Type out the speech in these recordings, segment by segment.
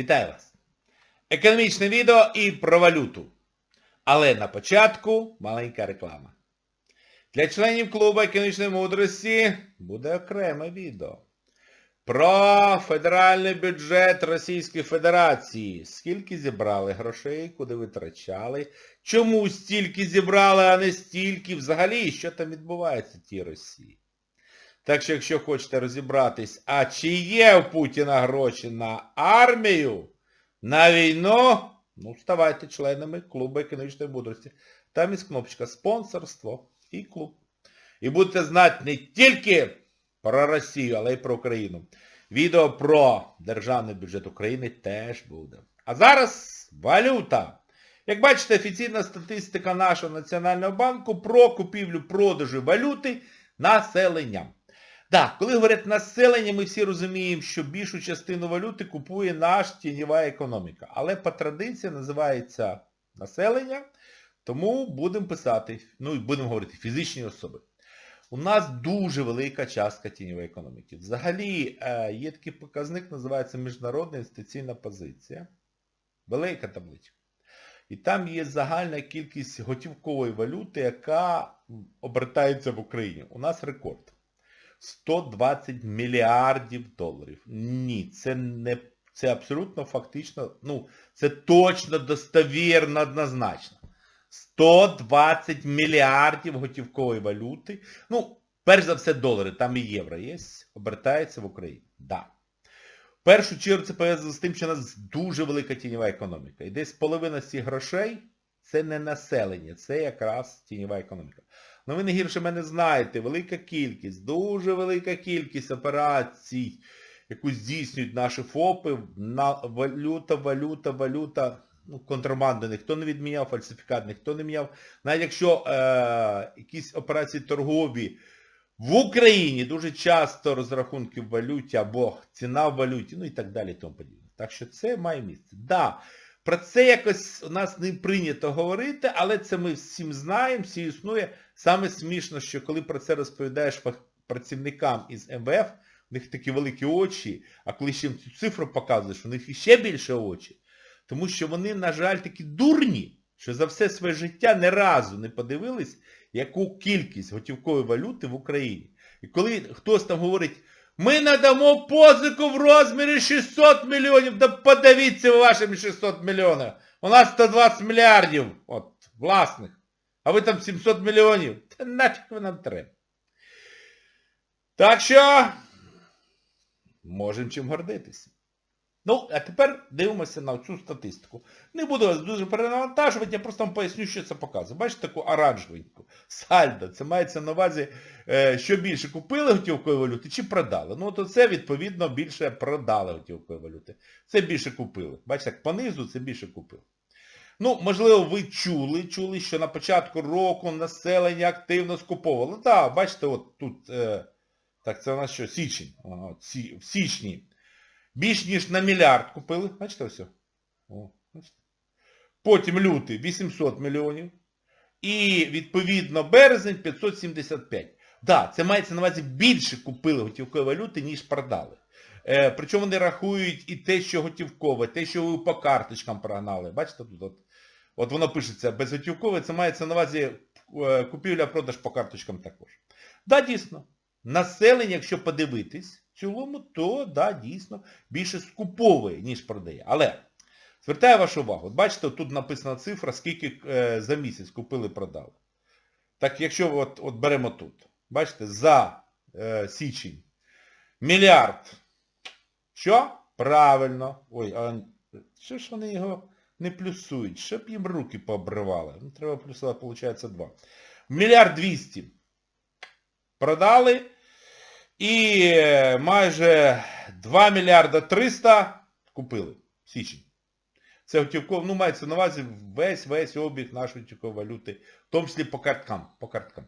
Вітаю вас! Економічне відео і про валюту. Але на початку маленька реклама. Для членів клубу економічної мудрості буде окреме відео. Про федеральний бюджет Російської Федерації. Скільки зібрали грошей, куди витрачали, чому стільки зібрали, а не стільки, взагалі, що там відбувається в тій Росії. Так що, якщо хочете розібратись, а чи є у Путіна гроші на армію, на війну, ну, ставайте членами клубу економічної мудрості. Там є кнопочка спонсорство і клуб. І будете знати не тільки про Росію, але й про Україну. Відео про державний бюджет України теж буде. А зараз валюта. Як бачите, офіційна статистика нашого Національного банку про купівлю-продажу валюти населенням. Так, коли говорять населення, ми всі розуміємо, що більшу частину валюти купує наш тіньова економіка. Але по традиції називається населення, тому будемо писати, ну і будемо говорити, фізичні особи. У нас дуже велика частка тіньової економіки. Взагалі е, є такий показник, називається Міжнародна інвестиційна позиція. Велика табличка. І там є загальна кількість готівкової валюти, яка обертається в Україні. У нас рекорд. 120 мільярдів доларів. Ні, це не це абсолютно фактично, ну, це точно достовірно, однозначно. 120 мільярдів готівкової валюти. Ну, перш за все долари, там і євро є, обертається в Україні. Да. В першу чергу це пов'язано з тим, що у нас дуже велика тіньова економіка. І десь половина з цих грошей це не населення, це якраз тіньова економіка. Ну ви не гірше мене знаєте, велика кількість, дуже велика кількість операцій, яку здійснюють наші ФОПи, на валюта, валюта, валюта, ну, контрабанду, ніхто не відміняв, фальсифікат, ніхто не міняв. Навіть якщо е, якісь операції торгові в Україні дуже часто розрахунки в валюті або ціна в валюті, ну і так далі тому подібне. Так що це має місце. Да, про це якось у нас не прийнято говорити, але це ми всім знаємо, всі існує. Саме смішно, що коли про це розповідаєш працівникам із МВФ, у них такі великі очі, а коли ще їм цю цифру показуєш, у них іще більше очі. Тому що вони, на жаль, такі дурні, що за все своє життя не разу не подивились, яку кількість готівкової валюти в Україні. І коли хтось там говорить, ми надамо позику в розмірі 600 мільйонів, да подавіться вашим 600 мільйонів. У нас 120 мільярдів от, власних. А ви там 700 мільйонів. Та нафіг ви нам треба. Так що, можемо чим гордитися. Ну, а тепер дивимося на цю статистику. Не буду вас дуже перенавантажувати, я просто вам поясню, що це показує. Бачите таку оранжевеньку. Сальдо. Це мається на увазі, що більше купили готівкової валюти чи продали. Ну, то це, відповідно, більше продали готівкової валюти. Це більше купили. Бачите, як понизу це більше купили. Ну, можливо, ви чули, чули, що на початку року населення активно скуповувало. Так, бачите, от тут, е, так, це у нас що, січень. Ага, сі, в січні. Більш ніж на мільярд купили. Бачите ось? О, бачите? Потім лютий 800 мільйонів. І, відповідно, березень 575. Так, да, це мається на увазі більше купили готівкової валюти, ніж продали. Е, Причому вони рахують і те, що готівкове, те, що ви по карточкам прогнали. Бачите тут? От, от воно пишеться безготівкове, це мається на увазі купівля-продаж по карточкам також. Так, да, дійсно. Населення, якщо подивитись, цілому, то, да, дійсно, більше скуповує, ніж продає. Але, звертаю вашу увагу, от бачите, тут написана цифра, скільки е, за місяць купили-продали. Так, якщо от, от беремо тут, бачите, за е, січень мільярд. Що? Правильно. Ой, а що ж вони його не плюсують? Щоб їм руки пообривали. Ну, треба плюсувати, виходить, два. Мільярд двісті. Продали. І майже 2 мільярда 300 купили. Січень. Це готівково, ну мається на увазі весь весь обіг нашої готівкової валюти, в тому числі по карткам. По карткам.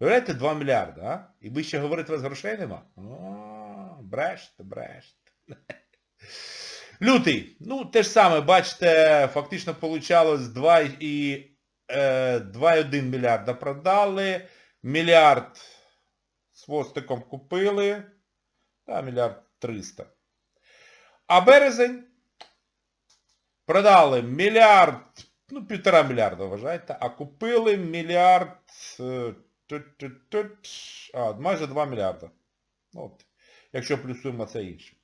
Виявляєте, 2 мільярди, а? І ви ще говорите, у вас грошей нема? О, бреште, бреште. Лютий. Ну, те ж саме, бачите, фактично вийшло 2,1 мільярда продали, мільярд хвостиком купили, та мільярд 300. А березень продали мільярд, ну півтора мільярда, вважайте, а купили мільярд, е, а, майже 2 мільярда. От, якщо плюсуємо це інше.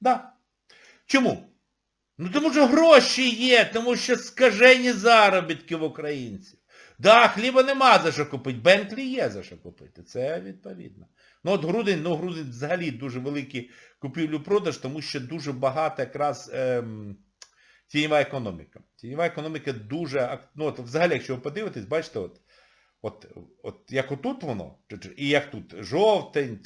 Да. Чому? Ну тому що гроші є, тому що скажені заробітки в українців. Да, хліба нема за що купити, Бентлі є за що купити. Це відповідно. Ну от грудень, ну грудень взагалі дуже великий купівлю-продаж, тому що дуже багато якраз ем, тіньова економіка. Тіньова економіка дуже, ну от взагалі, якщо ви подивитесь, бачите, от, от, от як отут воно, і як тут, жовтень,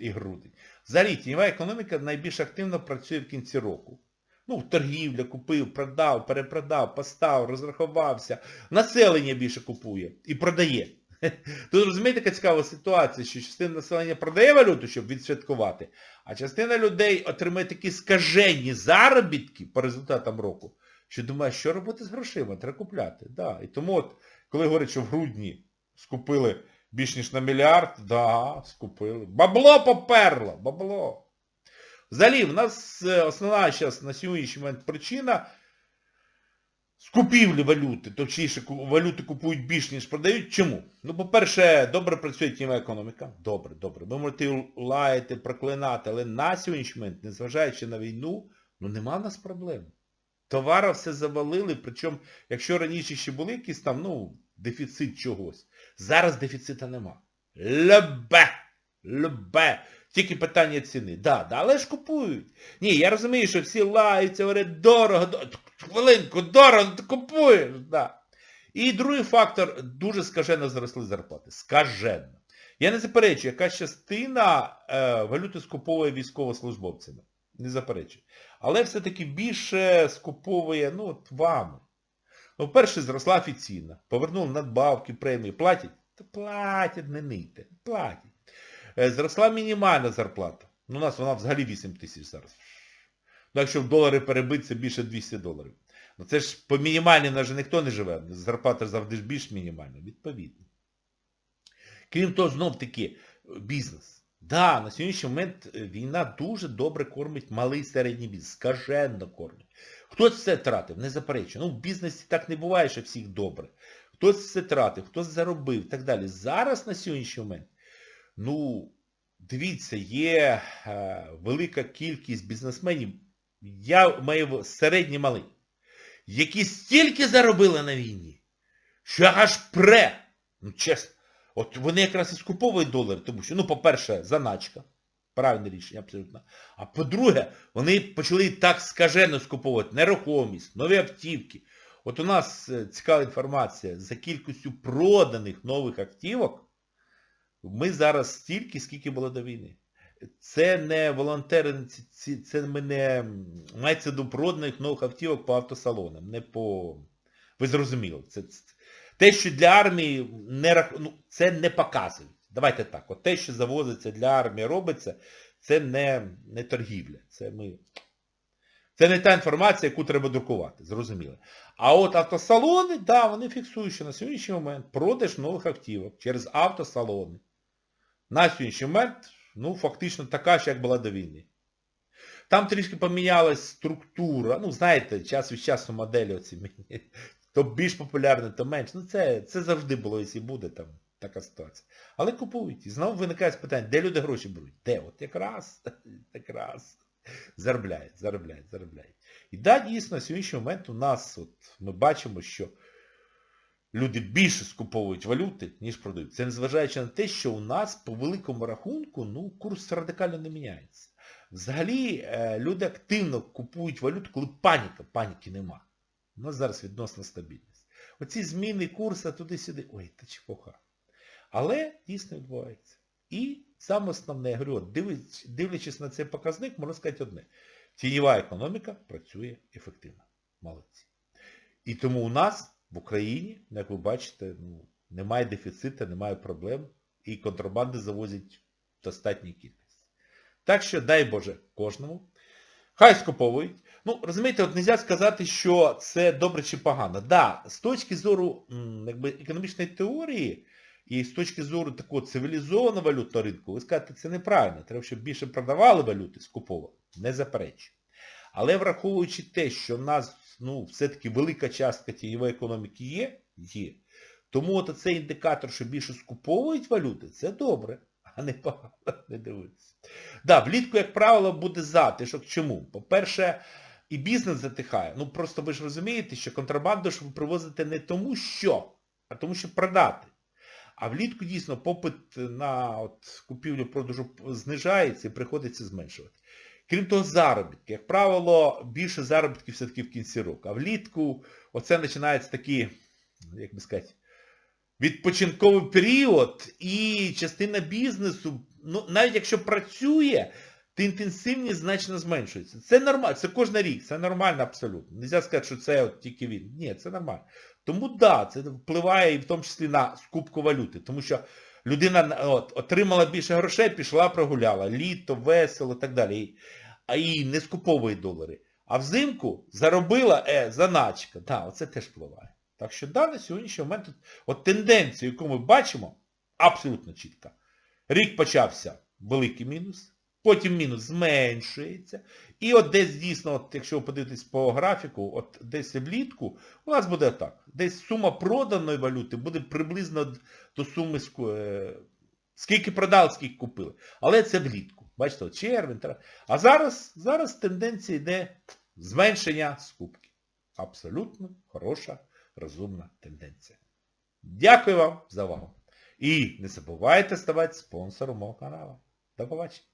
і грудень. Взагалі, тіньова економіка найбільш активно працює в кінці року. Ну, торгівля, купив, продав, перепродав, поставив, розрахувався. Населення більше купує і продає. Тут розумієте, яка цікава ситуація, що частина населення продає валюту, щоб відсвяткувати, а частина людей отримує такі скажені заробітки по результатам року, що думає, що робити з грошима, треба купляти. Да. І тому от, коли говорять, що в грудні скупили більш ніж на мільярд, да, скупили. Бабло поперло, бабло. Взагалі, в нас е, основна зараз на сьогоднішній момент причина скупівлі валюти, точніше, валюти купують більш, ніж продають. Чому? Ну, по-перше, добре працює тіньова економіка. Добре, добре. Ви можете лаяти, проклинати, але на сьогоднішній момент, незважаючи на війну, ну нема в нас проблем. Товара все завалили, причому, якщо раніше ще були якісь там, ну, дефіцит чогось, зараз дефіцита нема. Любе! Любе! Тільки питання ціни. Да, да, але ж купують. Ні, я розумію, що всі лаються, говорять, дорого, дорого. Хвилинку, дорого, ти купуєш, да. І другий фактор, дуже скажено зросли зарплати. Скажено. Я не заперечую, яка частина е, валюти скуповує військовослужбовцями. Не заперечую. Але все-таки більше скуповує, ну, от вами. Ну, перше, зросла офіційна. Повернули надбавки, премії. Платять? Та платять, не нийте. Платять. Е, Зросла мінімальна зарплата. Ну, у нас вона взагалі 8 тисяч зараз. Ну, якщо в долари перебити, це більше 200 доларів. Ну це ж по мінімальній в ніхто не живе. Зарплата завжди ж більш мінімальна, відповідно. Крім того, знов таки, бізнес. Да, на сьогоднішній момент е, війна дуже добре кормить малий і середній бізнес. Скаженно кормить. Хтось все тратив, не заперечую. Ну, в бізнесі так не буває, що всіх добре. Хтось все тратив, хтось заробив і так далі. Зараз на сьогоднішній момент, ну, дивіться, є е, велика кількість бізнесменів, я маю середній малий, які стільки заробили на війні, що аж пре. Ну, чесно. От вони якраз і скуповують долари, тому що, ну, по-перше, заначка. Правильне рішення, абсолютно. А по-друге, вони почали так скажено скуповувати нерухомість, нові автівки. От у нас е, цікава інформація, за кількістю проданих нових автівок, ми зараз стільки, скільки було до війни. Це не волонтери, це ми не мається до проданих нових автівок по автосалонам, не по... Ви зрозуміли. Це- те, що для армії не рах... ну, це не показують. Давайте так. От те, що завозиться для армії, робиться, це не, не торгівля. Це ми. Це не та інформація, яку треба друкувати, зрозуміло. А от автосалони, да, вони фіксують, що на сьогоднішній момент продаж нових автівок через автосалони. На сьогоднішній момент, ну, фактично така ж, як була до війни. Там трішки помінялась структура. Ну, знаєте, час від часу моделі оці. То більш популярне, то менш. Ну це, це завжди було, якщо буде там така ситуація. Але купують. І знову виникає питання, де люди гроші беруть? Де? От якраз, якраз. Заробляють, заробляють, заробляють. І да, дійсно, на сьогоднішній момент у нас, от, ми бачимо, що люди більше скуповують валюти, ніж продають. Це незважаючи на те, що у нас по великому рахунку, ну, курс радикально не міняється. Взагалі, е, люди активно купують валюту, коли паніка, паніки нема. У нас зараз відносна стабільність. Оці зміни курсу туди-сюди, ой, та чепуха. Але дійсно відбувається. І саме основне, я говорю, дивлячись на цей показник, можна сказати одне. Тіньова економіка працює ефективно. Молодці. І тому у нас в Україні, як ви бачите, ну, немає дефіциту, немає проблем, і контрабанди завозять в достатній кількості. Так що, дай Боже, кожному. Хай скуповують. Ну, розумієте, от не можна сказати, що це добре чи погано. Да, з точки зору якби, економічної теорії і з точки зору такого цивілізованого валютного ринку, ви скажете, це неправильно. Треба, щоб більше продавали валюти, скуповували. Не заперечую. Але враховуючи те, що в нас ну, все-таки велика частка тіньової економіки є, є. Тому от цей індикатор, що більше скуповують валюти, це добре, а не погано, не дивитися. Да, влітку, як правило, буде затишок. Чому? По-перше, і бізнес затихає. Ну просто ви ж розумієте, що контрабанду ж ви привозите не тому що, а тому що продати. А влітку дійсно попит на от, купівлю-продажу знижається і приходиться зменшувати. Крім того, заробітки. Як правило, більше заробітків все-таки в кінці року. А влітку оце починається такий, як би сказати, відпочинковий період і частина бізнесу, ну, навіть якщо працює, то інтенсивність значно зменшується. Це нормально, це кожен рік, це нормально абсолютно. Нельзя сказати, що це от тільки він. Ні, це нормально. Тому так, да, це впливає і в тому числі на скупку валюти. Тому що людина от, отримала більше грошей, пішла, прогуляла. Літо, весело і так далі. А і не скуповує долари. А взимку заробила е, заначка. Так, оце теж впливає. Так що да, на сьогоднішній момент от, от тенденцію, яку ми бачимо, абсолютно чітка. Рік почався великий мінус, потім мінус зменшується. І от десь дійсно, от якщо ви подивитесь по графіку, от десь влітку, у нас буде так. Десь сума проданої валюти буде приблизно до суми, е, скільки продали, скільки купили. Але це влітку. Бачите, червень, травень. А зараз, зараз тенденція йде зменшення скупки. Абсолютно хороша, розумна тенденція. Дякую вам за увагу. І не забувайте ставати спонсором мого каналу. До побачення.